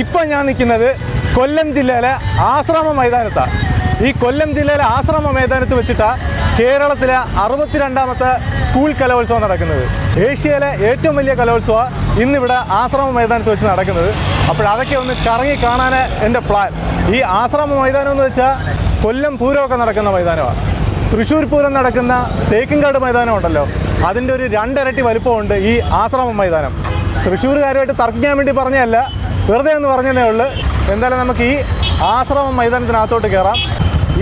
ഇപ്പം ഞാൻ നിൽക്കുന്നത് കൊല്ലം ജില്ലയിലെ ആശ്രമ മൈതാനത്താണ് ഈ കൊല്ലം ജില്ലയിലെ ആശ്രമ മൈതാനത്ത് വെച്ചിട്ടാണ് കേരളത്തിലെ അറുപത്തിരണ്ടാമത്തെ സ്കൂൾ കലോത്സവം നടക്കുന്നത്. ഏഷ്യയിലെ ഏറ്റവും വലിയ കലോത്സവം ഇന്നിവിടെ ആശ്രമ മൈതാനത്ത് വെച്ച് നടക്കുന്നത്. അപ്പോൾ അതൊക്കെ ഒന്ന് കറങ്ങി കാണാൻ എന്റെ പ്ലാൻ ഈ ആശ്രമ മൈതാനം എന്ന് വെച്ചാൽ കൊല്ലം പൂരമൊക്കെ നടക്കുന്ന മൈതാനമാണ്. തൃശ്ശൂർ പൂരം നടക്കുന്ന തേക്കിൻകാട് മൈതാനം ഉണ്ടല്ലോ. അതിന്റെ ഒരു രണ്ടിരട്ടി വലിപ്പമുണ്ട് ഈ ആശ്രമ മൈതാനം. തൃശ്ശൂർ കാര്യമായിട്ട് തർക്കിക്കാൻ വേണ്ടി പറഞ്ഞതല്ല വെറുതെ എന്ന് പറഞ്ഞതേ ഉള്ളൂ. എന്തായാലും നമുക്ക് ഈ ആശ്രമം മൈതാനത്തിനകത്തോട്ട് കയറാം.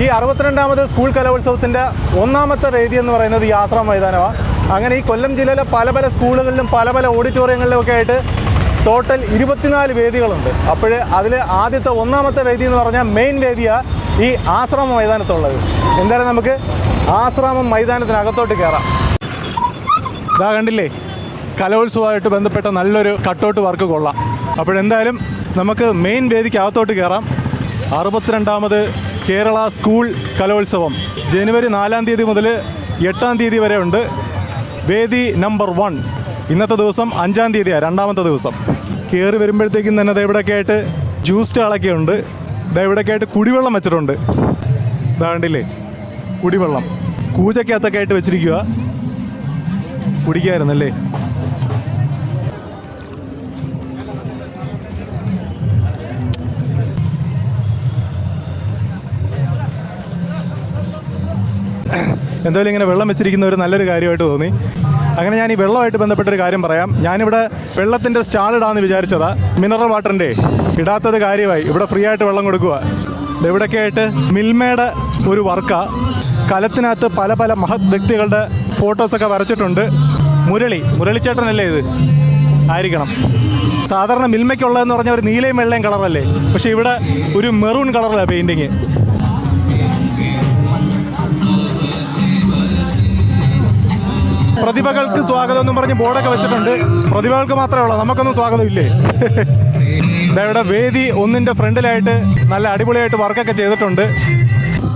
ഈ അറുപത്തിരണ്ടാമത് സ്കൂൾ കലോത്സവത്തിന്റെ ഒന്നാമത്തെ വേദി എന്ന് പറയുന്നത് ഈ ആശ്രമ മൈതാനമാണ്. അങ്ങനെ ഈ കൊല്ലം ജില്ലയിലെ പല പല സ്കൂളുകളിലും പല പല ഓഡിറ്റോറിയങ്ങളിലും ഒക്കെ ആയിട്ട് ടോട്ടൽ ഇരുപത്തിനാല് വേദികളുണ്ട്. അപ്പോൾ അതിൽ ആദ്യത്തെ ഒന്നാമത്തെ വേദി എന്ന് പറഞ്ഞാൽ മെയിൻ വേദിയാണ് ഈ ആശ്രമം മൈതാനത്തുള്ളത്. എന്തായാലും നമുക്ക് ആശ്രമം മൈതാനത്തിനകത്തോട്ട് കയറാം. ഇതാ കണ്ടില്ലേ? കലോത്സവമായിട്ട് ബന്ധപ്പെട്ട നല്ലൊരു കട്ടൗട്ട് വർക്ക് കൊള്ളാം. അപ്പോഴെന്തായാലും നമുക്ക് മെയിൻ വേദിക്കകത്തോട്ട് കയറാം. അറുപത്തിരണ്ടാമത് കേരള സ്കൂൾ കലോത്സവം. ജനുവരി നാലാം തീയതി മുതൽ എട്ടാം തീയതി വരെ ഉണ്ട്. വേദി നമ്പർ വൺ ഇന്നത്തെ ദിവസം അഞ്ചാം തീയതിയാണ് രണ്ടാമത്തെ ദിവസം. കയറി വരുമ്പോഴത്തേക്കും തന്നെ ദേ ഇവിടെയൊക്കെ ആയിട്ട് ജ്യൂസ് സ്റ്റാളൊക്കെ ഉണ്ട്. ദേ ഇവിടെയൊക്കെ ആയിട്ട് കുടിവെള്ളം വെച്ചിട്ടുണ്ട്. ഇതാണ്ടില്ലേ കുടിവെള്ളം. കൂജക്കകത്തൊക്കെ ആയിട്ട് വെച്ചിരിക്കുക കുടിക്കായിരുന്നല്ലേ? എന്തായാലും ഇങ്ങനെ വെള്ളം വെച്ചിരിക്കുന്ന ഒരു നല്ലൊരു കാര്യമായിട്ട് തോന്നി. അങ്ങനെ ഞാൻ ഈ വെള്ളമായിട്ട് ബന്ധപ്പെട്ടൊരു കാര്യം പറയാം. ഞാനിവിടെ വെള്ളത്തിന്റെ സ്റ്റാൾ ഇടാമെന്ന് വിചാരിച്ചതാ. മിനറൽ വാട്ടറിന്റെ ഇടാത്തത് കാര്യമായി. ഇവിടെ ഫ്രീ ആയിട്ട് വെള്ളം കൊടുക്കുക ഇവിടെയൊക്കെ മിൽമയുടെ ഒരു വർക്കാ. കലത്തിനകത്ത് പല പല മഹത് വ്യക്തികളുടെ ഫോട്ടോസൊക്കെ വരച്ചിട്ടുണ്ട്. മുരളി. മുരളിച്ചേട്ടനല്ലേ ഇത്? ആയിരിക്കണം. സാധാരണ മിൽമയ്ക്കുള്ളതെന്ന് പറഞ്ഞാൽ ഒരു നീലയും വെള്ളയും കളറല്ലേ പക്ഷേ ഇവിടെ ഒരു മെറൂൺ കളറിലാണ് പെയിന്റിങ് പ്രതിഭകൾക്ക് സ്വാഗതം എന്നും പറഞ്ഞ് ബോർഡൊക്കെ വെച്ചിട്ടുണ്ട്. പ്രതിഭകൾക്ക് മാത്രമേ ഉള്ളൂ. നമുക്കൊന്നും സ്വാഗതം ഇല്ലേ ഇതാ ഇവിടെ വേദി ഒന്നിന്റെ ഫ്രണ്ടിലായിട്ട് നല്ല അടിപൊളിയായിട്ട് വർക്കൊക്കെ ചെയ്തിട്ടുണ്ട്.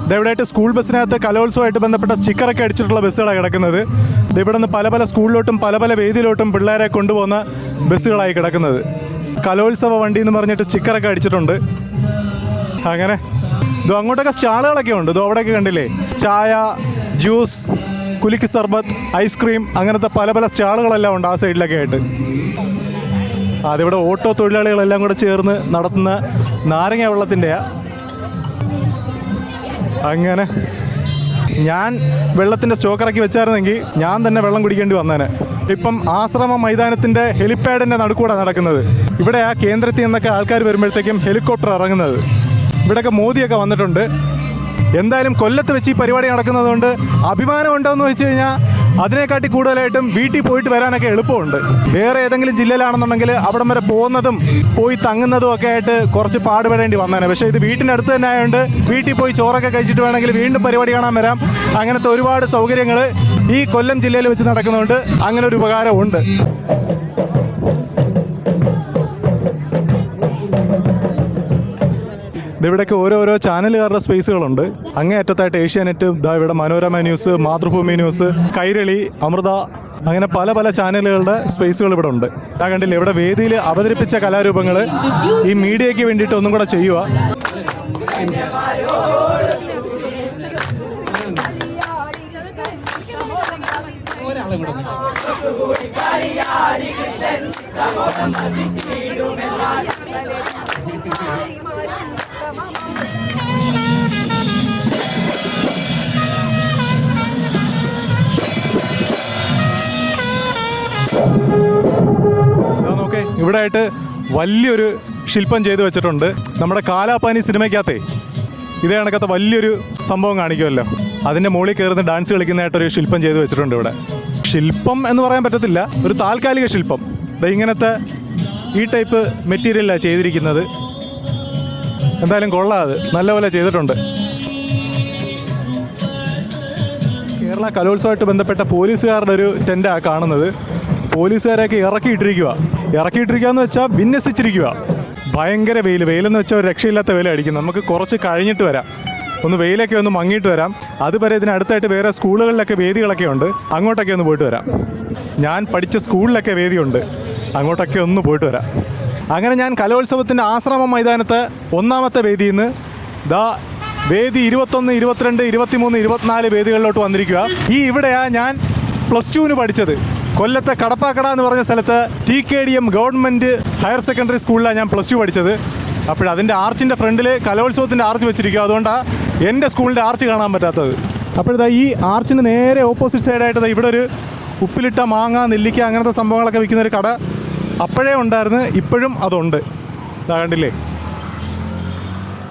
ഇതെവിടെയായിട്ട് സ്കൂൾ ബസ്സിനകത്ത് കലോത്സവമായിട്ട് ബന്ധപ്പെട്ട സ്റ്റിക്കറൊക്കെ അടിച്ചിട്ടുള്ള ബസ്സുകളാണ് കിടക്കുന്നത്. ഇവിടെ നിന്ന് പല പല സ്കൂളിലോട്ടും പല പല വേദിയിലോട്ടും പിള്ളേരെ കൊണ്ടുപോകുന്ന ബസ്സുകളായി കിടക്കുന്നത്. കലോത്സവ വണ്ടി എന്ന് പറഞ്ഞിട്ട് സ്റ്റിക്കറൊക്കെ അടിച്ചിട്ടുണ്ട്. അങ്ങനെ. ഇതോ അങ്ങോട്ടൊക്കെ സ്റ്റാളുകളൊക്കെ ഉണ്ട്. ഇതോ അവിടെയൊക്കെ കണ്ടില്ലേ? ചായ ജ്യൂസ് കുലുക്കി സർബത്ത് ഐസ്ക്രീം അങ്ങനത്തെ പല പല സ്റ്റാളുകളെല്ലാം ഉണ്ട് ആ സൈഡിലൊക്കെ ആയിട്ട്. അതിവിടെ ഓട്ടോ തൊഴിലാളികളെല്ലാം കൂടെ ചേർന്ന് നടത്തുന്ന നാരങ്ങ വെള്ളത്തിന്റെയാ അങ്ങനെ ഞാൻ വെള്ളത്തിന്റെ സ്റ്റോക്കറക്കി വെച്ചായിരുന്നെങ്കിൽ ഞാൻ തന്നെ വെള്ളം കുടിക്കേണ്ടി വന്നേനെ. ഇപ്പം ആശ്രമ മൈതാനത്തിന്റെ ഹെലിപ്പാഡിന്റെ നടുക്കൂടെ നടക്കുന്നത്. ഇവിടെ ആ കേന്ദ്രത്തിൽ നിന്നൊക്കെ ആൾക്കാർ വരുമ്പോഴത്തേക്കും ഹെലികോപ്റ്റർ ഇറങ്ങുന്നത്. ഇവിടെയൊക്കെ മോദിയൊക്കെ വന്നിട്ടുണ്ട്. എന്തായാലും കൊല്ലത്ത് വെച്ച് ഈ പരിപാടി നടക്കുന്നതുകൊണ്ട് അഭിമാനം ഉണ്ടോ എന്ന് വെച്ച് കഴിഞ്ഞാൽ അതിനെക്കാട്ടി കൂടുതലായിട്ടും വീട്ടിൽ പോയിട്ട് വരാനൊക്കെ എളുപ്പമുണ്ട്. വേറെ ഏതെങ്കിലും ജില്ലയിലാണെന്നുണ്ടെങ്കിൽ അവിടം വരെ പോകുന്നതും പോയി തങ്ങുന്നതും ഒക്കെ ആയിട്ട് കുറച്ച് പാടുപെടേണ്ടി വന്നേനെ. പക്ഷേ ഇത് വീട്ടിന്റെ അടുത്ത് തന്നെ ആയതുകൊണ്ട് വീട്ടിൽ പോയി ചോറൊക്കെ കഴിച്ചിട്ട് വേണമെങ്കിൽ വീണ്ടും പരിപാടി കാണാൻ വരാം. അങ്ങനത്തെ ഒരുപാട് സൗകര്യങ്ങൾ ഈ കൊല്ലം ജില്ലയിൽ വെച്ച് നടക്കുന്നതുകൊണ്ട് അങ്ങനെ ഒരു ഉപകാരമുണ്ട്. ഇവിടെയൊക്കെ ഓരോരോ ചാനലുകാരുടെ സ്പേസുകളുണ്ട്. അങ്ങേ അറ്റത്തായിട്ട് ഏഷ്യാനെറ്റ് ഇതാ ഇവിടെ മനോരമ ന്യൂസ് മാതൃഭൂമി ന്യൂസ് കൈരളി അമൃത അങ്ങനെ പല പല ചാനലുകളുടെ സ്പേസുകൾ ഇവിടെ ഉണ്ട് ഞാൻ കണ്ടില്ല ഇവിടെ വേദിയിൽ അവതരിപ്പിച്ച കലാരൂപങ്ങൾ ഈ മീഡിയയ്ക്ക് വേണ്ടിയിട്ട് ഒന്നും കൂടെ ചെയ്യുക ഇതാ നോക്കേ ഇവിടെ ആയിട്ട് വലിയൊരു ശില്പം ചെയ്തു വെച്ചിട്ടുണ്ട്. നമ്മുടെ കാലാപ്പാനി സിനിമയ്ക്കകത്തെ ഇതേ കണക്കത്തെ വലിയൊരു സംഭവം കാണിക്കുമല്ലോ. അതിന്റെ മുകളിൽ കയറുന്ന ഡാൻസ് കളിക്കുന്നതായിട്ടൊരു ശില്പം ചെയ്തു വെച്ചിട്ടുണ്ട് ഇവിടെ. ശില്പം എന്ന് പറയാൻ പറ്റത്തില്ല ഒരു താൽക്കാലിക ശില്പം. ഇങ്ങനത്തെ ഈ ടൈപ്പ് മെറ്റീരിയലാണ് ചെയ്തിരിക്കുന്നത്. എന്തായാലും കൊള്ളാം അത്. നല്ലപോലെ ചെയ്തിട്ടുണ്ട്. കേരള കലോത്സവമായിട്ട് ബന്ധപ്പെട്ട പോലീസുകാരുടെ ഒരു ടെന്റാണ് കാണുന്നത്. പോലീസുകാരെയൊക്കെ ഇറക്കിയിട്ടിരിക്കുക ഇറക്കിയിട്ടിരിക്കുക എന്ന് വെച്ചാൽ വിന്യസിച്ചിരിക്കുക ഭയങ്കര വെയിൽ വെയിലെന്ന് വെച്ചാൽ ഒരു രക്ഷയില്ലാത്ത വെയിൽ അടിക്കും നമുക്ക് കുറച്ച് കഴിഞ്ഞിട്ട് വരാം. ഒന്ന് വെയിലൊക്കെ ഒന്ന് മങ്ങിയിട്ട് വരാം. അതുവരെ ഇതിനടുത്തായിട്ട് വേറെ സ്കൂളുകളിലൊക്കെ വേദികളൊക്കെ ഉണ്ട്. അങ്ങോട്ടൊക്കെ ഒന്ന് പോയിട്ട് വരാം. ഞാൻ പഠിച്ച സ്കൂളിലൊക്കെ വേദിയുണ്ട്. അങ്ങോട്ടൊക്കെ ഒന്ന് പോയിട്ട് വരാം. അങ്ങനെ ഞാൻ കലോത്സവത്തിന്റെ ആശ്രമ മൈതാനത്ത് ഒന്നാമത്തെ വേദിയിൽ നിന്ന് ദാ വേദി ഇരുപത്തൊന്ന് ഇരുപത്തിരണ്ട് ഇരുപത്തിമൂന്ന് ഇരുപത്തിനാല് വേദികളിലോട്ട് വന്നിരിക്കുക ഈ ഇവിടെയാണ് ഞാൻ പ്ലസ് ടുവിന് പഠിച്ചത്. കൊല്ലത്തെ കടപ്പാക്കട എന്ന് പറഞ്ഞ സ്ഥലത്ത് T K D M government higher secondary സ്കൂളിലാണ് ഞാൻ പ്ലസ് ടു പഠിച്ചത്. അപ്പോഴതിന്റെ ആർച്ചിന്റെ ഫ്രണ്ടിൽ കലോത്സവത്തിന്റെ ആർച്ച് വെച്ചിരിക്കും. അതുകൊണ്ടാണ് എന്റെ സ്കൂളിന്റെ ആർച്ച് കാണാൻ പറ്റാത്തത്. അപ്പോഴത്തെ ഈ ആർച്ചിന് നേരെ ഓപ്പോസിറ്റ് സൈഡായിട്ട് ഇവിടെ ഒരു ഉപ്പിലിട്ട മാങ്ങ നെല്ലിക്ക അങ്ങനത്തെ സംഭവങ്ങളൊക്കെ വിൽക്കുന്ന ഒരു കട അപ്പോഴേ ഉണ്ടായിരുന്നു. ഇപ്പോഴും അതുണ്ട്. ഇതാ കണ്ടില്ലേ?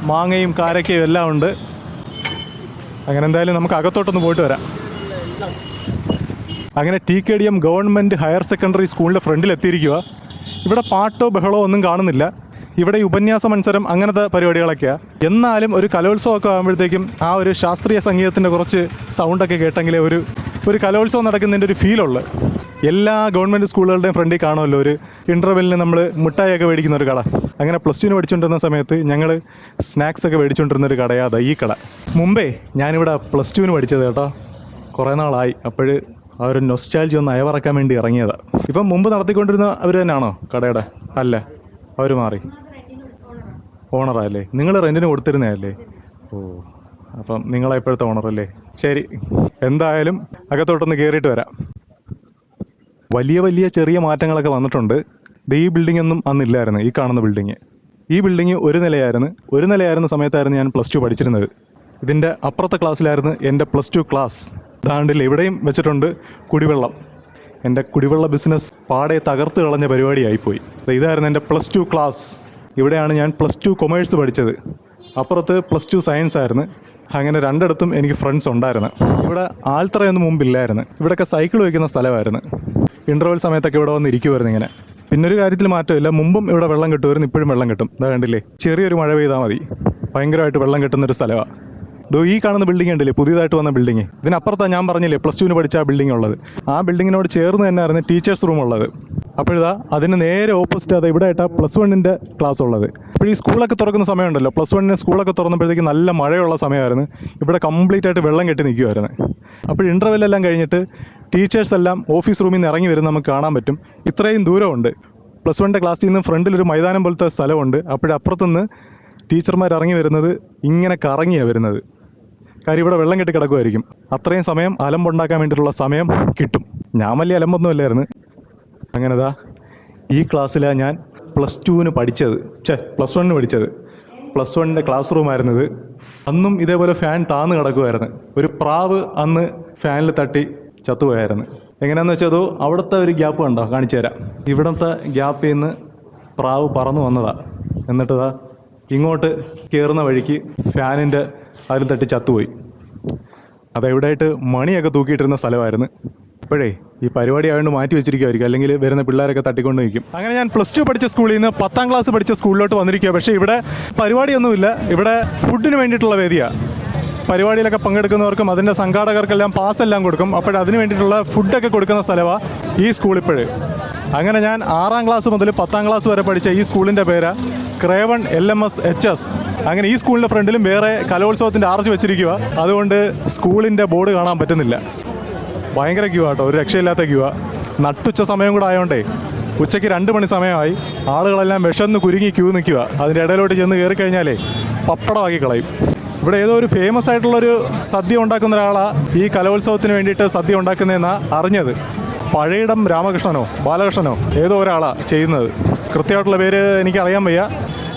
മാങ്ങയും കാരക്കയും എല്ലാം ഉണ്ട്. അങ്ങനെ എന്തായാലും നമുക്ക് അകത്തോട്ടൊന്ന് പോയിട്ട് വരാം. അങ്ങനെ T K D M government higher secondary സ്കൂളിന്റെ ഫ്രണ്ടിൽ എത്തിയിരിക്കുക ഇവിടെ പാട്ടോ ബഹളോ ഒന്നും കാണുന്നില്ല. ഇവിടെ ഈ ഉപന്യാസ മത്സരം അങ്ങനത്തെ പരിപാടികളൊക്കെയാണ് എന്നാലും ഒരു കലോത്സവമൊക്കെ ആകുമ്പോഴത്തേക്കും ആ ഒരു ശാസ്ത്രീയ സംഗീതത്തിന്റെ കുറച്ച് സൗണ്ടൊക്കെ കേട്ടെങ്കിലേ ഒരു ഒരു കലോത്സവം നടക്കുന്നതിന്റെ ഒരു ഫീലുള്ളു എല്ലാ ഗവൺമെന്റ് സ്കൂളുകളുടെയും ഫ്രണ്ടിൽ കാണുമല്ലോ ഒരു ഇന്റർവെല്ലിന് നമ്മൾ മിഠായിയൊക്കെ മേടിക്കുന്ന ഒരു കട. അങ്ങനെ പ്ലസ് ടുവിന് പഠിച്ചുകൊണ്ടിരുന്ന സമയത്ത് ഞങ്ങൾ സ്നാക്സ് ഒക്കെ മേടിച്ചുകൊണ്ടിരുന്ന ഒരു കടയാണ് ഈ കട. മുമ്പേ ഞാനിവിടെ പ്ലസ് ടുവിന് പഠിച്ചത് കേട്ടോ. കുറേ നാളായി. അപ്പോൾ ആ ഒരു നൊസ്റ്റാലജി ഒന്ന് അയവറക്കാൻ വേണ്ടി ഇറങ്ങിയതാണ് ഇപ്പം മുമ്പ് നടത്തിക്കൊണ്ടിരുന്ന അവർ തന്നെയാണോ കടയുടെ? അല്ല? അവർ മാറി. ഓണറല്ലേ നിങ്ങൾ റെന്റിന് കൊടുത്തിരുന്നതല്ലേ? ഓ അപ്പം നിങ്ങളെ ഇപ്പോഴത്തെ ഓണറല്ലേ ശരി. എന്തായാലും അകത്തോട്ടൊന്ന് കയറിയിട്ട് വരാം. വലിയ വലിയ ചെറിയ മാറ്റങ്ങളൊക്കെ വന്നിട്ടുണ്ട്. ഇത് ഈ ബിൽഡിംഗ് ഒന്നും അന്നില്ലായിരുന്നു ഈ കാണുന്ന ബിൽഡിങ് ഈ ബിൽഡിങ് ഒരു നിലയായിരുന്നു. ഒരു നിലയായിരുന്ന സമയത്തായിരുന്നു ഞാൻ പ്ലസ് ടു പഠിച്ചിരുന്നത്. ഇതിന്റെ അപ്പുറത്തെ ക്ലാസ്സിലായിരുന്നു എന്റെ പ്ലസ് ടു ക്ലാസ് ദാണ്ടില്ല ഇവിടെയും വെച്ചിട്ടുണ്ട് കുടിവെള്ളം. എന്റെ കുടിവെള്ള ബിസിനസ് പാടെ തകർത്ത് കളഞ്ഞ പരിപാടിയായിപ്പോയി. ഇതായിരുന്നു എന്റെ പ്ലസ് ടു ക്ലാസ്. ഇവിടെയാണ് ഞാൻ പ്ലസ് ടു കൊമേഴ്സ് പഠിച്ചത്. അപ്പുറത്ത് പ്ലസ് ടു സയൻസ് ആയിരുന്നു. അങ്ങനെ രണ്ടിടത്തും എനിക്ക് ഫ്രണ്ട്സ് ഉണ്ടായിരുന്നു. ഇവിടെ ആൽത്തറയൊന്നും മുമ്പില്ലായിരുന്നു. ഇവിടെയൊക്കെ സൈക്കിൾ വയ്ക്കുന്ന സ്ഥലമായിരുന്നു. ഇന്റർവെൽ സമയത്തൊക്കെ ഇവിടെ വന്ന് ഇരിക്കുമായിരുന്നു ഇങ്ങനെ. പിന്നെ ഒരു കാര്യത്തിൽ മാറ്റമില്ല. മുമ്പും ഇവിടെ വെള്ളം കിട്ടുമായിരുന്നു ഇപ്പോഴും വെള്ളം കിട്ടും. ഇതാ കണ്ടില്ലേ? ചെറിയൊരു മഴ പെയ്താൽ മതി. ഭയങ്കരമായിട്ട് വെള്ളം കിട്ടുന്നൊരു സ്ഥലമാണ് ഈ കാണുന്ന ബിൽഡിംഗ് ഉണ്ടല്ലേ പുതിയതായിട്ട് വന്ന ബിൽഡിംഗ് ഇതിനപ്പുറത്താണ് ഞാൻ പറഞ്ഞില്ലേ പ്ലസ് ടുവിന് പഠിച്ച ആ ബിൽഡിംഗ് ഉള്ളത്. ആ ബിൽഡിങ്ങിനോട് ചേർന്ന് തന്നെ ആയിരുന്നു ടീച്ചേഴ്സ് റൂം ഉള്ളത്. അപ്പോഴിതാ അതിന് നേരെ ഓപ്പോസിറ്റ് അത് ഇവിടെ ആയിട്ടാണ് പ്ലസ് വണ്ണിന്റെ ക്ലാസ് ഉള്ളത്. അപ്പോൾ ഈ സ്കൂളൊക്കെ തുറക്കുന്ന സമയമുണ്ടല്ലോ. പ്ലസ് വണ്ണിന് സ്കൂളൊക്കെ തുറന്നപ്പോഴത്തേക്ക് നല്ല മഴയുള്ള സമയമായിരുന്നു. ഇവിടെ കംപ്ലീറ്റ് ആയിട്ട് വെള്ളം കെട്ടി നിൽക്കുമായിരുന്നു അപ്പോൾ ഇന്റർവെൽ എല്ലാം കഴിഞ്ഞിട്ട് ടീച്ചേഴ്സ് എല്ലാം ഓഫീസ് റൂമിൽ നിന്ന് ഇറങ്ങി വരുന്ന നമുക്ക് കാണാൻ പറ്റും. ഇത്രയും ദൂരമുണ്ട്. പ്ലസ് വണ്ണിന്റെ ക്ലാസ്സിൽ നിന്ന് ഫ്രണ്ടിലൊരു മൈതാനം പോലത്തെ സ്ഥലമുണ്ട്. അപ്പോഴപ്പുറത്തുനിന്ന് ടീച്ചർമാർ ഇറങ്ങി വരുന്നത് ഇങ്ങനെ കറങ്ങിയാണ് വരുന്നത്. കാര്യം ഇവിടെ വെള്ളം കെട്ടി കിടക്കുമായിരിക്കും അത്രയും സമയം അലമ്പുണ്ടാക്കാൻ വേണ്ടിയിട്ടുള്ള സമയം കിട്ടും. ഞാൻ വലിയ അലമ്പൊന്നും അല്ലായിരുന്നു. അങ്ങനെതാ ഈ ക്ലാസ്സിലാണ് ഞാൻ പ്ലസ് ടുവിന് പഠിച്ചത്. ഛേ പ്ലസ് വണ്ണിന് പഠിച്ചത്. പ്ലസ് വണ്ണിന്റെ ക്ലാസ് റൂം റൂമായിരുന്നത് അന്നും ഇതേപോലെ ഫാൻ താന്ന് കിടക്കുമായിരുന്നു ഒരു പ്രാവ് അന്ന് ഫാനിൽ തട്ടി ചത്തുപോയായിരുന്നു. എങ്ങനെയാണെന്ന് വെച്ചാൽ അതോ അവിടുത്തെ ഒരു ഗ്യാപ്പ് കണ്ടോ? കാണിച്ചു തരാം. ഇവിടുത്തെ ഗ്യാപ്പിൽ നിന്ന് പ്രാവ് പറന്നു വന്നതാ. എന്നിട്ടതാ ഇങ്ങോട്ട് കയറുന്ന വഴിക്ക് ഫാനിന്റെ അതിൽ തട്ടി ചത്തുപോയി. അതെവിടെയായിട്ട് മണിയൊക്കെ തൂക്കിയിട്ടിരുന്ന സ്ഥലമായിരുന്നു. ഇപ്പോഴേ ഈ പരിപാടി ആയതുകൊണ്ട് മാറ്റി വെച്ചിരിക്കുമായിരിക്കും അല്ലെങ്കിൽ വരുന്ന പിള്ളേരൊക്കെ തട്ടിക്കൊണ്ട് നിൽക്കും. അങ്ങനെ ഞാൻ പ്ലസ് ടു പഠിച്ച സ്കൂളിൽ നിന്ന് പത്താം ക്ലാസ് പഠിച്ച സ്കൂളിലോട്ട് വന്നിരിക്കുക പക്ഷേ ഇവിടെ പരിപാടിയൊന്നുമില്ല. ഇവിടെ ഫുഡിന് വേണ്ടിയിട്ടുള്ള വേദിയാണ് പരിപാടിയിലൊക്കെ പങ്കെടുക്കുന്നവർക്കും അതിന്റെ സംഘാടകർക്കെല്ലാം പാസ് എല്ലാം കൊടുക്കും. അപ്പോൾ അതിന് വേണ്ടിയിട്ടുള്ള ഫുഡൊക്കെ കൊടുക്കുന്ന സ്ഥലമാണ് ഈ സ്കൂളിപ്പോഴേ. അങ്ങനെ ഞാൻ ആറാം ക്ലാസ് മുതൽ പത്താം ക്ലാസ് വരെ പഠിച്ച ഈ സ്കൂളിന്റെ പേര് Craven L M S H S. അങ്ങനെ ഈ സ്കൂളിന്റെ ഫ്രണ്ടിലും വേറെ കലോത്സവത്തിന്റെ ആർച്ച് വെച്ചിരിക്കുക. അതുകൊണ്ട് സ്കൂളിന്റെ ബോർഡ് കാണാൻ പറ്റുന്നില്ല. ഭയങ്കര ക്യൂ ആട്ടോ. ഒരു രക്ഷയില്ലാത്ത ക്യൂ നട്ടുച്ച സമയം കൂടെ ആയതുകൊണ്ടേ ഉച്ചയ്ക്ക് രണ്ട് മണി സമയമായി. ആളുകളെല്ലാം വിഷന്ന് കുരുങ്ങി ക്യൂ നിൽക്കുക. അതിന്റെ ഇടയിലോട്ട് ചെന്ന് കയറി കഴിഞ്ഞാലേ പപ്പടമാക്കി കളയും. ഇവിടെ ഏതോ ഒരു ഫേമസ് ആയിട്ടുള്ളൊരു സദ്യ ഉണ്ടാക്കുന്ന ഒരാളാണ് ഈ കലോത്സവത്തിന് വേണ്ടിയിട്ട് സദ്യ ഉണ്ടാക്കുന്നതെന്നാണ് അറിഞ്ഞത്. പഴയിടം രാമകൃഷ്ണനോ ബാലകൃഷ്ണനോ ഏതോ ഒരാളാണ് ചെയ്യുന്നത്. കൃത്യമായിട്ടുള്ള പേര് എനിക്കറിയാൻ വയ്യ.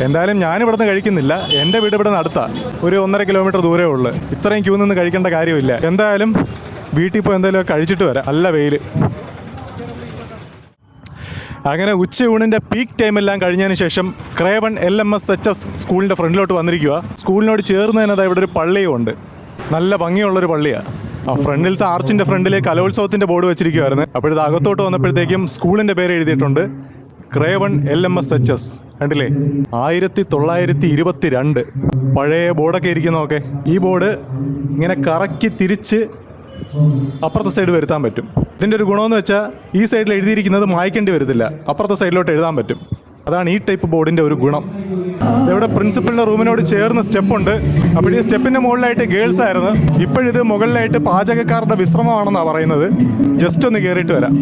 എന്തായാലും ഞാൻ ഇവിടുന്ന് കഴിക്കുന്നില്ല. എന്റെ വീട് ഇവിടെ നിന്ന് ഒരു ഒന്നര കിലോമീറ്റർ ദൂരേ ഉള്ളൂ. ഇത്രയും ക്യൂ നിന്ന് കഴിക്കേണ്ട കാര്യമില്ല. എന്തായാലും വീട്ടിൽ പോയി എന്തെങ്കിലും കഴിച്ചിട്ട് വരാം. അല്ല വെയിൽ അങ്ങനെ ഉച്ചയൂണിന്റെ പീക്ക് ടൈമെല്ലാം കഴിഞ്ഞതിന് ശേഷം Craven L M S H S സ്കൂളിന്റെ ഫ്രണ്ടിലോട്ട് വന്നിരിക്കുക സ്കൂളിനോട് ചേർന്ന് തന്നെ ഇവിടെ ഒരു പള്ളിയും ഉണ്ട് നല്ല ഭംഗിയുള്ളൊരു പള്ളിയാണ് ആ ഫ്രണ്ടിലത്തെ ആർച്ചിന്റെ ഫ്രണ്ടിലെ കലോത്സവത്തിന്റെ ബോർഡ് വെച്ചിരിക്കുവായിരുന്നു. അപ്പോഴത് അകത്തോട്ട് വന്നപ്പോഴത്തേക്കും സ്കൂളിന്റെ പേര് എഴുതിയിട്ടുണ്ട്. Craven L M S H S. കണ്ടില്ലേ? ആയിരത്തി തൊള്ളായിരത്തി ഇരുപത്തി രണ്ട് പഴയ ബോർഡൊക്കെ ഇരിക്കുന്നതൊക്കെ ഈ ബോർഡ് ഇങ്ങനെ കറക്കി തിരിച്ച് അപ്പുറത്തെ സൈഡ് വരുത്താൻ പറ്റും. ഇതിന്റെ ഒരു ഗുണമെന്ന് വെച്ചാൽ ഈ സൈഡിൽ എഴുതിയിരിക്കുന്നത് മായ്ക്കേണ്ടി വരത്തില്ല. അപ്പുറത്തെ സൈഡിലോട്ട് എഴുതാൻ പറ്റും. അതാണ് ഈ ടൈപ്പ് ബോർഡിന്റെ ഒരു ഗുണം. ഇവിടെ പ്രിൻസിപ്പലിന്റെ റൂമിനോട് ചേർന്ന് സ്റ്റെപ്പുണ്ട് അപ്പോൾ ഈ സ്റ്റെപ്പിന്റെ മുകളിലായിട്ട് ഗേൾസ് ആയിരുന്നു. ഇപ്പോഴിത് മുകളിലായിട്ട് പാചകക്കാരുടെ വിശ്രമമാണെന്നാണ് പറയുന്നത്. ജസ്റ്റ് ഒന്ന് കയറിയിട്ട് വരാം.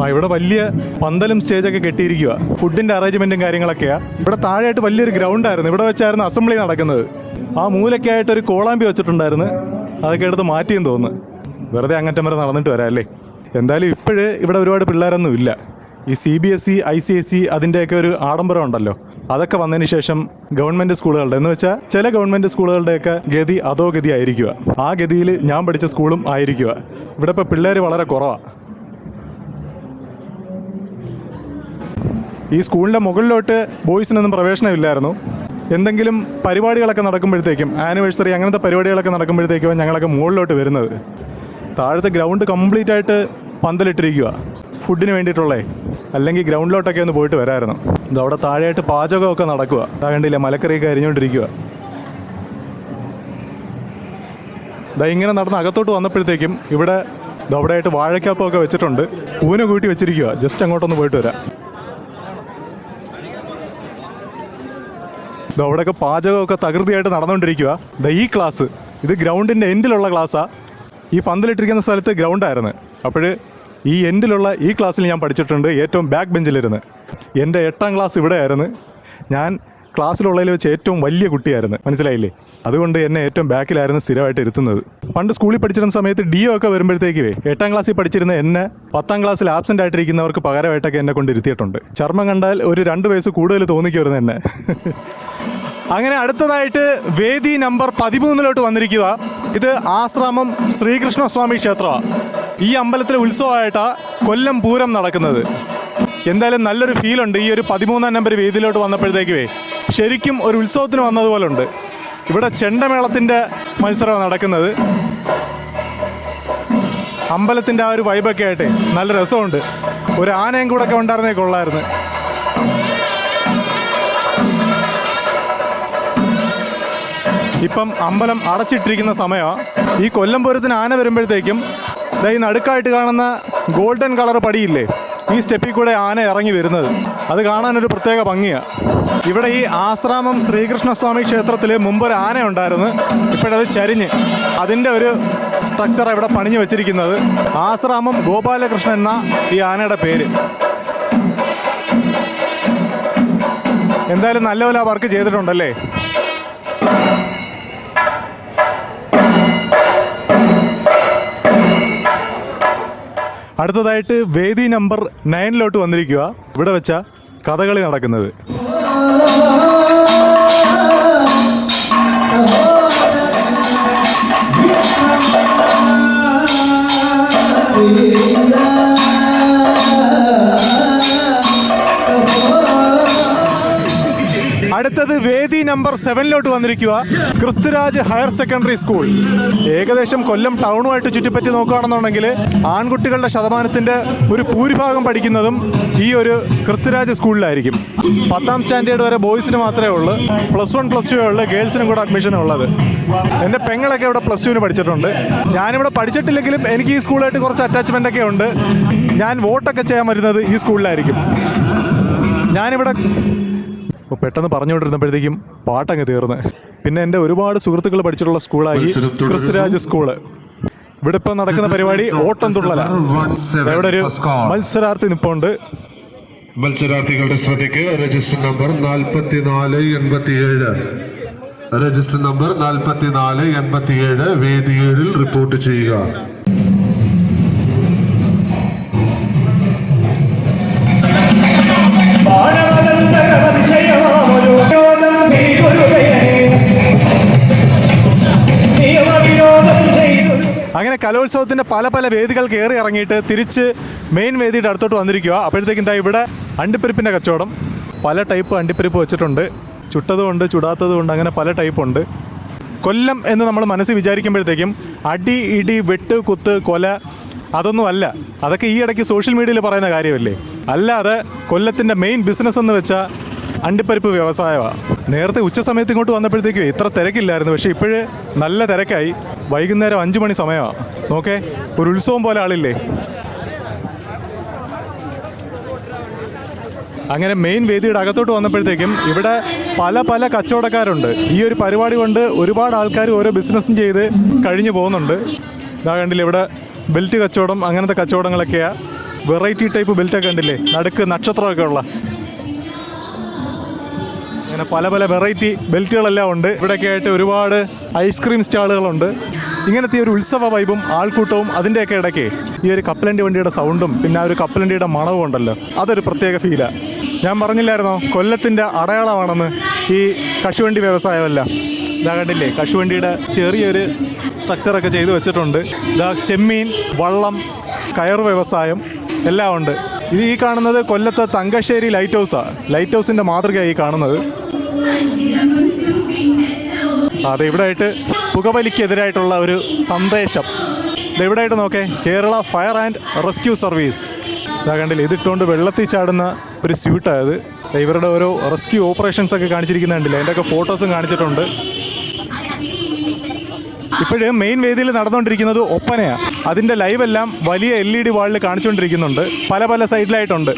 ആ ഇവിടെ വലിയ പന്തലും സ്റ്റേജൊക്കെ കെട്ടിയിരിക്കുക ഫുഡിന്റെ അറേഞ്ച്മെന്റും കാര്യങ്ങളൊക്കെയാണ് ഇവിടെ താഴെയായിട്ട് വലിയൊരു ഗ്രൗണ്ടായിരുന്നു ഇവിടെ വെച്ചായിരുന്നു അസംബ്ലി നടക്കുന്നത്. ആ മൂലക്കായിട്ടൊരു കോളാമ്പി വെച്ചിട്ടുണ്ടായിരുന്നു. അതൊക്കെ എടുത്ത് മാറ്റിയെന്ന് തോന്നുന്നു. വെറുതെ അങ്ങറ്റം വരെ നടന്നിട്ട് വരാം അല്ലേ എന്തായാലും ഇപ്പോഴ് ഇവിടെ ഒരുപാട് പിള്ളേരൊന്നും ഇല്ല. ഈ C B S E I C S E അതിന്റെയൊക്കെ ഒരു ആഡംബരം ഉണ്ടല്ലോ. അതൊക്കെ വന്നതിന് ശേഷം ഗവൺമെന്റ് സ്കൂളുകളുടെ എന്ന് വെച്ചാൽ ചില ഗവൺമെന്റ് സ്കൂളുകളുടെയൊക്കെ ഗതി അതോ ഗതി ആയിരിക്കുക. ആ ഗതിയിൽ ഞാൻ പഠിച്ച സ്കൂളും ആയിരിക്കുക. ഇവിടെ ഇപ്പോൾ പിള്ളേർ വളരെ കുറവാണ് ഈ സ്കൂളിന്റെ മുകളിലോട്ട് ബോയ്സിനൊന്നും പ്രവേശനമില്ലായിരുന്നു എന്തെങ്കിലും പരിപാടികളൊക്കെ നടക്കുമ്പോഴത്തേക്കും ആനിവേഴ്സറി അങ്ങനത്തെ പരിപാടികളൊക്കെ നടക്കുമ്പോഴത്തേക്കും ഞങ്ങളൊക്കെ മുകളിലോട്ട് വരുന്നത്. താഴത്തെ ഗ്രൗണ്ട് കംപ്ലീറ്റ് ആയിട്ട് പന്തലിട്ടിരിക്കുക ഫുഡിന് വേണ്ടിയിട്ടുള്ളേ. അല്ലെങ്കിൽ ഗ്രൗണ്ടിലോട്ടൊക്കെ ഒന്ന് പോയിട്ട് വരായിരുന്നു. ഇത് അവിടെ താഴെയായിട്ട് പാചകമൊക്കെ നടക്കുക അതാ കണ്ടില്ല മലക്കറിയൊക്കെ അരിഞ്ഞുകൊണ്ടിരിക്കുക ദാ ഇങ്ങനെ നടന്ന് അകത്തോട്ട് വന്നപ്പോഴത്തേക്കും ഇവിടെ ദാ അവിടെയായിട്ട് വാഴക്കാപ്പൊക്കെ വെച്ചിട്ടുണ്ട്. ഊന കൂട്ടി വെച്ചിരിക്കുക ജസ്റ്റ് അങ്ങോട്ടൊന്ന് പോയിട്ട് വരാം. ദാ അവിടെയൊക്കെ പാചകമൊക്കെ തകൃതിയായിട്ട് നടന്നുകൊണ്ടിരിക്കുക ദാ ഈ ക്ലാസ് ഇത് ഗ്രൗണ്ടിന്റെ എൻഡിലുള്ള ക്ലാസ്സാ ഈ പന്തലിട്ടിരിക്കുന്ന സ്ഥലത്ത് ഗ്രൗണ്ടായിരുന്നു. അപ്പോൾ ഈ എൻഡിലുള്ള ഈ ക്ലാസ്സിൽ ഞാൻ പഠിച്ചിട്ടുണ്ട് ഏറ്റവും ബാക്ക് ബെഞ്ചിലിരുന്ന് എന്റെ എട്ടാം ക്ലാസ് ഇവിടെ ആയിരുന്നു ഞാൻ ക്ലാസ്സിലുള്ളതിൽ വെച്ച് ഏറ്റവും വലിയ കുട്ടിയായിരുന്നു. മനസ്സിലായില്ലേ? അതുകൊണ്ട് എന്നെ ഏറ്റവും ബാക്കിലായിരുന്നു സ്ഥിരമായിട്ട് ഇരുത്തുന്നത്. പണ്ട് സ്കൂളിൽ പഠിച്ചിരുന്ന സമയത്ത് ഡി ഒ ഒക്കെ വരുമ്പോഴത്തേക്കേ എട്ടാം ക്ലാസ്സിൽ പഠിച്ചിരുന്ന എന്നെ പത്താം ക്ലാസ്സിൽ ആബ്സെന്റ് ആയിട്ടിരിക്കുന്നവർക്ക് പകരമായിട്ടൊക്കെ എന്നെ കൊണ്ട് ഇരുത്തിയിട്ടുണ്ട്. ചർമ്മം കണ്ടാൽ ഒരു രണ്ട് വയസ്സ് കൂടുതൽ തോന്നിക്കുമായിരുന്നു എന്നെ. അങ്ങനെ അടുത്തതായിട്ട് വേദി നമ്പർ പതിമൂന്നിലോട്ട് വന്നിരിക്കുക. ഇത് ആശ്രമം ശ്രീകൃഷ്ണസ്വാമി ക്ഷേത്രമാണ് ഈ അമ്പലത്തിലെ ഉത്സവമായിട്ടാണ് കൊല്ലം പൂരം നടക്കുന്നത്. എന്തായാലും നല്ലൊരു ഫീലുണ്ട് ഈ ഒരു പതിമൂന്നാം നമ്പർ വേദിയിലോട്ട് വന്നപ്പോഴത്തേക്കുവേ ശരിക്കും ഒരു ഉത്സവത്തിന് വന്നതുപോലെ ഉണ്ട് ഇവിടെ ചെണ്ടമേളത്തിന്റെ മത്സരമാണ് നടക്കുന്നത്. അമ്പലത്തിന്റെ ആ ഒരു വൈബൊക്കെ ആയിട്ടേ നല്ല രസമുണ്ട്. ഒരു ആനയും കൂടെ ഒക്കെ ഉണ്ടായിരുന്നേ കൊള്ളായിരുന്നു. ഇപ്പം അമ്പലം അടച്ചിട്ടിരിക്കുന്ന സമയമാണ് ഈ കൊല്ലം പൂരത്തിന് ആന വരുമ്പോഴത്തേക്കും ഈ നടുക്കായിട്ട് കാണുന്ന ഗോൾഡൻ കളർ പടിയില്ലേ ഈ സ്റ്റെപ്പിൽ കൂടെ ആന ഇറങ്ങി വരുന്നത്. അത് കാണാനൊരു പ്രത്യേക ഭംഗിയാണ് ഇവിടെ ഈ ആശ്രാമം ശ്രീകൃഷ്ണസ്വാമി ക്ഷേത്രത്തിൽ മുമ്പൊരു ആന ഉണ്ടായിരുന്നു. ഇപ്പോഴത് ചരിഞ്ഞ് അതിന്റെ ഒരു സ്ട്രക്ചർ ഇവിടെ പണിഞ്ഞു വെച്ചിരിക്കുന്നത്. ആശ്രാമം ഗോപാലകൃഷ്ണൻ എന്ന ഈ ആനയുടെ പേര്. എന്തായാലും നല്ലപോലെ വർക്ക് ചെയ്തിട്ടുണ്ടല്ലേ? അടുത്തതായിട്ട് വേദി നമ്പർ നയനിലോട്ട് വന്നിരിക്കുക ഇവിടെ വെച്ച കഥകളി നടക്കുന്നത് അടുത്തത് വേദി നമ്പർ സെവനിലോട്ട് വന്നിരിക്കുക. Kristuraj higher secondary school. ഏകദേശം കൊല്ലം ടൗണുമായിട്ട് ചുറ്റിപ്പറ്റി നോക്കുകയാണെന്നുണ്ടെങ്കിൽ ആൺകുട്ടികളുടെ ശതമാനത്തിന്റെ ഒരു ഭൂരിഭാഗം പഠിക്കുന്നതും ഈ ഒരു ക്രിസ്തുരാജ് സ്കൂളിലായിരിക്കും. പത്താം സ്റ്റാൻഡേർഡ് വരെ ബോയ്സിന് മാത്രമേ ഉള്ളൂ. പ്ലസ് വൺ പ്ലസ് ടു ഉള്ളു ഗേൾസിനും കൂടെ അഡ്മിഷൻ ഉള്ളത്. എന്റെ പെങ്ങളൊക്കെ ഇവിടെ പ്ലസ് ടുവിന് പഠിച്ചിട്ടുണ്ട്. ഞാനിവിടെ പഠിച്ചിട്ടില്ലെങ്കിലും എനിക്ക് ഈ സ്കൂളായിട്ട് കുറച്ച് അറ്റാച്ച്മെന്റ് ഒക്കെ ഉണ്ട്. ഞാൻ വോട്ടൊക്കെ ചെയ്യാൻ വരുന്നത് ഈ സ്കൂളിലായിരിക്കും. ഞാനിവിടെ അപ്പോൾ പെട്ടെന്ന് പറഞ്ഞുകൊണ്ടിരുന്നപ്പോഴത്തേക്കും പാട്ടങ്ങ് തീർന്ന്. പിന്നെ എന്റെ ഒരുപാട് സുഹൃത്തുക്കൾ പഠിച്ചിട്ടുള്ള സ്കൂളായി. ക്രിസ്തുരാജ് സ്കൂൾ. ഇവിടെ ഇപ്പം നടക്കുന്ന പരിപാടി ഓട്ടം തുള്ളല ഇവിടെ ഒരു മത്സരാർത്ഥി നിപ്പുണ്ട്. മത്സരാർത്ഥികളുടെ ശ്രദ്ധയ്ക്ക് രജിസ്റ്റർ നമ്പർ നാൽപ്പത്തിനാല് എൺപത്തിയേഴ്. രജിസ്റ്റർ നമ്പർ നാൽപ്പത്തിനാല് എൺപത്തിയേഴ് വേദിയേഴിൽ റിപ്പോർട്ട് ചെയ്യുക. അങ്ങനെ പല പല വേദികൾ കയറി ഇറങ്ങിയിട്ട് തിരിച്ച് മെയിൻ വേദിയുടെ അടുത്തോട്ട് വന്നിരിക്കുക. അപ്പോഴത്തേക്കും എന്താ ഇവിടെ അണ്ടിപ്പരിപ്പിന്റെ കച്ചവടം. പല ടൈപ്പ് അണ്ടിപ്പരിപ്പ് വെച്ചിട്ടുണ്ട്. ചുട്ടതുമുണ്ട് ചുടാത്തതുമുണ്ട് അങ്ങനെ പല ടൈപ്പ് ഉണ്ട്. കൊല്ലം എന്ന് നമ്മൾ മനസ്സിൽ വിചാരിക്കുമ്പോഴത്തേക്കും അടി ഇടി വെട്ട് കുത്ത് കൊല അതൊന്നുമല്ല അതൊക്കെ ഈ ഇടയ്ക്ക് സോഷ്യൽ മീഡിയയിൽ പറയുന്ന കാര്യമല്ലേ? അല്ലാതെ കൊല്ലത്തിന്റെ മെയിൻ ബിസിനസ് എന്ന് വെച്ചാൽ അണ്ടിപ്പരിപ്പ് വ്യവസായമാണ് നേരത്തെ ഉച്ച സമയത്ത് ഇങ്ങോട്ട് വന്നപ്പോഴത്തേക്കും ഇത്ര തിരക്കില്ലായിരുന്നു. പക്ഷേ ഇപ്പോഴ് നല്ല തിരക്കായി. വൈകുന്നേരം അഞ്ച് മണി സമയമാണ് നോക്കേ ഒരു ഉത്സവം പോലെ ആളില്ലേ? അങ്ങനെ മെയിൻ വേദിയുടെ അകത്തോട്ട് വന്നപ്പോഴത്തേക്കും ഇവിടെ പല പല കച്ചവടക്കാരുണ്ട്. ഈ ഒരു പരിപാടി കൊണ്ട് ഒരുപാട് ആൾക്കാർ ഓരോ ബിസിനസ്സും ചെയ്ത് കഴിഞ്ഞു പോകുന്നുണ്ട്. ഇതാ കണ്ടില്ലേ ഇവിടെ ബെൽറ്റ് കച്ചവടം അങ്ങനത്തെ കച്ചവടങ്ങളൊക്കെയാണ് വെറൈറ്റി ടൈപ്പ് ബെൽറ്റൊക്കെ ഉണ്ടല്ലേ നടുക്ക് നക്ഷത്രമൊക്കെ ഉള്ള. അങ്ങനെ പല പല വെറൈറ്റി ബെൽറ്റുകളെല്ലാം ഉണ്ട്. ഇവിടെയൊക്കെ ആയിട്ട് ഒരുപാട് ഐസ്ക്രീം സ്റ്റാളുകളുണ്ട്. ഇങ്ങനത്തെ ഒരു ഉത്സവ വൈബും ആൾക്കൂട്ടവും അതിന്റെയൊക്കെ ഇടയ്ക്ക് ഈ ഒരു കപ്പലണ്ടി വണ്ടിയുടെ സൗണ്ടും പിന്നെ ആ ഒരു കപ്പലണ്ടിയുടെ മണവും ഉണ്ടല്ലോ. അതൊരു പ്രത്യേക ഫീലാണ് ഞാൻ പറഞ്ഞില്ലായിരുന്നോ? കൊല്ലത്തിന്റെ അടയാളമാണെന്ന് ഈ കശുവണ്ടി വ്യവസായമല്ല. ഇതാ കണ്ടില്ലേ? കശുവണ്ടിയുടെ ചെറിയൊരു സ്ട്രക്ചറൊക്കെ ചെയ്തു വെച്ചിട്ടുണ്ട്. ഇതാ ചെമ്മീൻ വള്ളം കയർ വ്യവസായം എല്ലാം ഉണ്ട്. ഇത് ഈ കാണുന്നത് കൊല്ലത്തെ തങ്കശ്ശേരി ലൈറ്റ് ഹൗസാണ് ലൈറ്റ് ഹൗസിന്റെ മാതൃകയായി കാണുന്നത്. അതെ ഇവിടെ ആയിട്ട് പുകവലിക്കെതിരായിട്ടുള്ള ഒരു സന്ദേശം. ആയിട്ട് നോക്കേ Kerala fire and rescue service ഇതാ കണ്ടില്ല ഇതിട്ടുകൊണ്ട് വെള്ളത്തിൽ ചാടുന്ന ഒരു സ്യൂട്ടായത് ഇവരുടെ ഓരോ റെസ്ക്യൂ ഓപ്പറേഷൻസ് ഒക്കെ കാണിച്ചിരിക്കുന്നുണ്ടല്ലേ അതിന്റെയൊക്കെ ഫോട്ടോസും കാണിച്ചിട്ടുണ്ട്. ഇപ്പോഴും മെയിൻ വേദിയിൽ നടന്നുകൊണ്ടിരിക്കുന്നത് ഒപ്പനയാണ് അതിന്റെ ലൈവ് എല്ലാം വലിയ എൽ ഇ ഡി വാളിൽ കാണിച്ചുകൊണ്ടിരിക്കുന്നുണ്ട്. പല പല സൈഡിലായിട്ടുണ്ട്.